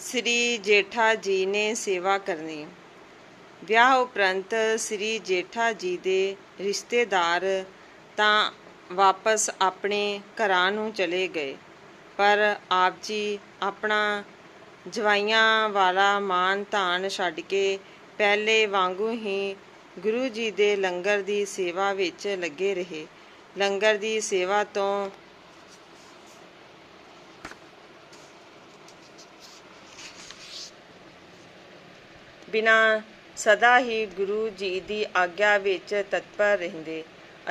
ਸ੍ਰੀ ਜੇਠਾ ਜੀ ਨੇ ਸੇਵਾ ਕਰਨੀ। ਵਿਆਹ ਉਪਰੰਤ ਸ੍ਰੀ ਜੇਠਾ ਜੀ ਦੇ ਰਿਸ਼ਤੇਦਾਰ ਤਾਂ ਵਾਪਸ ਆਪਣੇ ਘਰਾਂ ਨੂੰ ਚਲੇ ਗਏ। ਪਰ ਆਪ ਜੀ ਆਪਣਾ ਜਵਾਈਆਂ ਵਾਲਾ ਮਾਨ ਧਾਨ ਛੱਡ ਕੇ ਪਹਿਲੇ ਵਾਂਗੂ ਹੀ ਗੁਰੂ ਜੀ ਦੇ ਲੰਗਰ ਦੀ ਸੇਵਾ ਵਿੱਚ ਲੱਗੇ ਰਹੇ। ਲੰਗਰ ਦੀ ਸੇਵਾ ਤੋਂ ਬਿਨਾਂ ਸਦਾ ਹੀ ਗੁਰੂ ਜੀ ਦੀ ਆਗਿਆ ਵਿੱਚ ਤਤਪਰ ਰਹਿੰਦੇ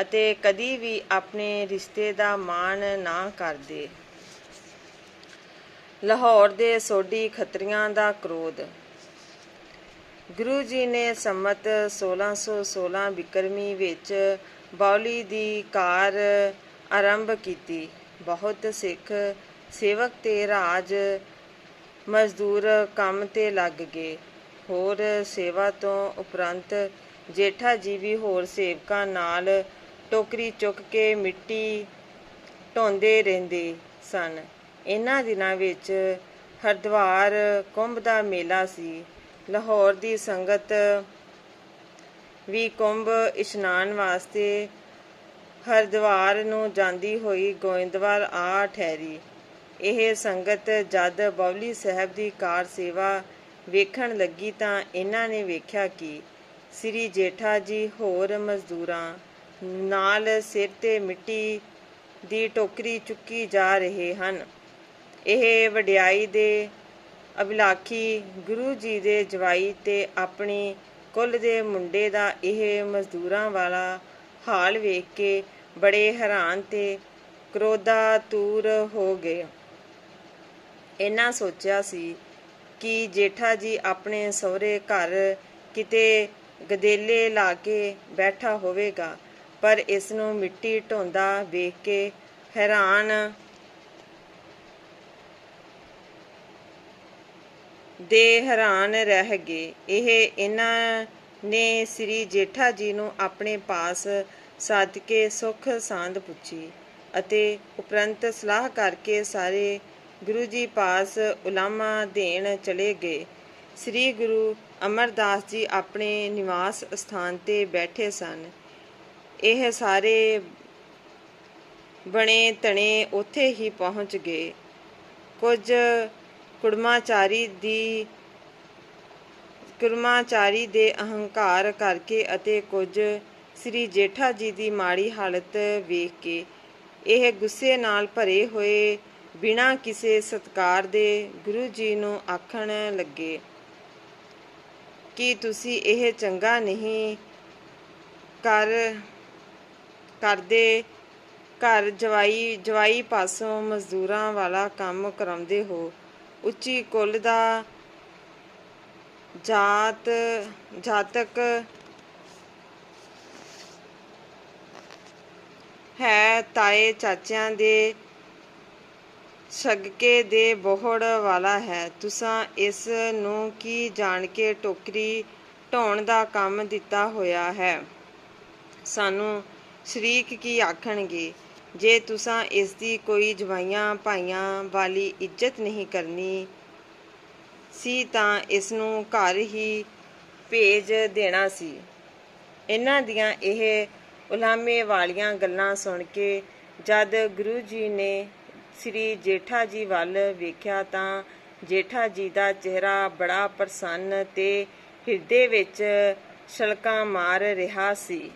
ਅਤੇ ਕਦੀ ਵੀ ਆਪਣੇ ਰਿਸ਼ਤੇ ਦਾ ਮਾਣ ਨਾ ਕਰਦੇ। ਲਾਹੌਰ ਦੇ ਸੋਢੀ ਖੱਤਰੀਆਂ ਦਾ ਕ੍ਰੋਧ। ਗੁਰੂ ਜੀ ਨੇ ਸੰਮਤ 1616 ਬਿਕਰਮੀ ਵਿੱਚ ਬੌਲੀ ਦੀ ਕਾਰ ਆਰੰਭ ਕੀਤੀ। ਬਹੁਤ ਸਿੱਖ ਸੇਵਕ ਤੇ ਰਾਜ ਮਜ਼ਦੂਰ ਕੰਮ ਤੇ ਲੱਗ ਗਏ। ਹੋਰ ਸੇਵਾ ਤੋਂ ਉਪਰੰਤ ਜੇਠਾ ਜੀ ਵੀ ਹੋਰ ਸੇਵਕਾਂ ਨਾਲ ਟੋਕਰੀ ਚੁੱਕ ਕੇ ਮਿੱਟੀ ਢੋਂਦੇ ਰਹਿੰਦੇ ਸਨ। ਇਹਨਾਂ ਦਿਨਾਂ ਵਿੱਚ ਹਰਦੁਆਰ ਕੁੰਭ ਦਾ ਮੇਲਾ ਸੀ। ਲਾਹੌਰ ਦੀ ਸੰਗਤ ਵੀ ਕੁੰਭ ਇਸ਼ਨਾਨ ਵਾਸਤੇ ਹਰਦੁਆਰ ਨੂੰ ਜਾਂਦੀ ਹੋਈ ਗੋਇੰਦਵਾਲ ਆ ਠਹਿਰੀ। ਇਹ ਸੰਗਤ ਜਦ ਬੌਲੀ ਸਾਹਿਬ ਦੀ ਕਾਰ ਸੇਵਾ ਵੇਖਣ ਲੱਗੀ ਤਾਂ ਇਹਨਾਂ ਨੇ ਵੇਖਿਆ ਕਿ ਸ੍ਰੀ ਜੇਠਾ ਜੀ ਹੋਰ ਮਜ਼ਦੂਰਾਂ ਨਾਲ ਸਿਰ ਤੇ ਮਿੱਟੀ ਦੀ ਟੋਕਰੀ ਚੁੱਕੀ ਜਾ ਰਹੇ ਹਨ। ਇਹ ਵਡਿਆਈ ਦੇ ਅਭਿਲਾਖੀ ਗੁਰੂ ਜੀ ਦੇ ਜਵਾਈ ਤੇ ਆਪਣੀ ਕੁੱਲ ਦੇ ਮੁੰਡੇ ਦਾ ਇਹ ਮਜ਼ਦੂਰਾਂ ਵਾਲਾ ਹਾਲ ਵੇਖ ਕੇ ਬੜੇ ਹੈਰਾਨ ਤੇ ਕ੍ਰੋਧਾ ਕ੍ਰੋਧਾਤੂਰ ਹੋ ਗਏ। ਇਹਨਾਂ ਸੋਚਿਆ ਸੀ ਕਿ ਜੇਠਾ ਜੀ ਆਪਣੇ ਸਹੁਰੇ ਘਰ ਕਿਤੇ ਗਦੇਲੇ ਲਾ ਕੇ ਬੈਠਾ ਹੋਵੇਗਾ, ਪਰ ਇਸ ਨੂੰ ਮਿੱਟੀ ਢੋਂਦਾ ਵੇਖ ਕੇ ਹੈਰਾਨ ਦੇ ਹੈਰਾਨ ਰਹਿ ਗਏ। ਇਹ ਇਹਨਾਂ ਨੇ ਸ੍ਰੀ ਜੇਠਾ ਜੀ ਨੂੰ ਆਪਣੇ ਪਾਸ ਸੱਦ ਕੇ ਸੁਖ ਸਾਂਦ ਪੁੱਛੀ ਅਤੇ ਉਪਰੰਤ ਸਲਾਹ ਕਰਕੇ ਸਾਰੇ ਗੁਰੂ ਜੀ ਪਾਸ ਉਲਾਮਾ ਦੇਣ ਚਲੇ ਗਏ। ਸ੍ਰੀ ਗੁਰੂ ਅਮਰਦਾਸ ਜੀ ਆਪਣੇ ਨਿਵਾਸ ਸਥਾਨ ਤੇ ਬੈਠੇ ਸਨ। ਇਹ ਸਾਰੇ ਬਣੇ ਤਣੇ ਉੱਥੇ ਹੀ ਪਹੁੰਚ ਗਏ। ਕੁਝ ਕੁੜਮਾਚਾਰੀ ਦੀ ਕੁੜਮਾਚਾਰੀ ਦੇ ਅਹੰਕਾਰ ਕਰਕੇ ਅਤੇ ਕੁਝ ਸ੍ਰੀ ਜੇਠਾ ਜੀ ਦੀ ਮਾੜੀ ਹਾਲਤ ਵੇਖ ਕੇ ਇਹ ਗੁੱਸੇ ਨਾਲ ਭਰੇ ਹੋਏ ਬਿਨਾਂ ਕਿਸੇ ਸਤਕਾਰ ਦੇ ਗੁਰੂ ਜੀ ਨੂੰ ਆਖਣ ਲੱਗੇ, ਕਿ ਤੁਸੀਂ ਇਹ ਚੰਗਾ ਨਹੀਂ ਕਰ, ਕਰਦੇ? ਘਰ ਜਵਾਈ ਜਵਾਈ ਪਾਸੋਂ ਮਜ਼ਦੂਰਾਂ ਵਾਲਾ ਕੰਮ ਕਰਾਉਂਦੇ ਹੋ। ਉੱਚੀ ਕੁੱਲ ਦਾ ਜਾਤ, ਜਾਤਕ ਹੈ ਤਾਏ ਚਾਚਿਆਂ ਦੇ ਸਗਕੇ ਦੇ ਬੋਹੜ ਵਾਲਾ ਹੈ। ਤੁਸਾਂ ਇਸ ਨੂੰ ਕੀ ਜਾਣ ਕੇ ਟੋਕਰੀ ਢੋਣ ਦਾ ਕੰਮ ਦਿੱਤਾ ਹੋਇਆ ਹੈ? ਸਾਨੂੰ ਸ਼ਰੀਕ ਕੀ ਆਖਣਗੇ? ਜੇ ਤੁਸਾਂ ਇਸ ਦੀ ਕੋਈ ਜਵਾਈਆਂ ਭਾਈਆਂ ਵਾਲੀ ਇੱਜ਼ਤ ਨਹੀਂ ਕਰਨੀ ਸੀ, ਤਾਂ ਇਸ ਨੂੰ ਘਰ ਹੀ ਭੇਜ ਦੇਣਾ ਸੀ। ਇਹਨਾਂ ਦੀਆਂ ਇਹ ਉਲਾਮੇ ਵਾਲੀਆਂ ਗੱਲਾਂ ਸੁਣ ਕੇ ਜਦ ਗੁਰੂ ਜੀ ਨੇ ਸ੍ਰੀ ਜੇਠਾ ਜੀ ਵੱਲ ਵੇਖਿਆ ਤਾਂ ਜੇਠਾ ਜੀ ਦਾ ਚਿਹਰਾ ਬੜਾ ਪ੍ਰਸੰਨ ਤੇ ਹਿਰਦੇ ਵਿੱਚ ਛਲਕਾਂ ਮਾਰ ਰਿਹਾ ਸੀ।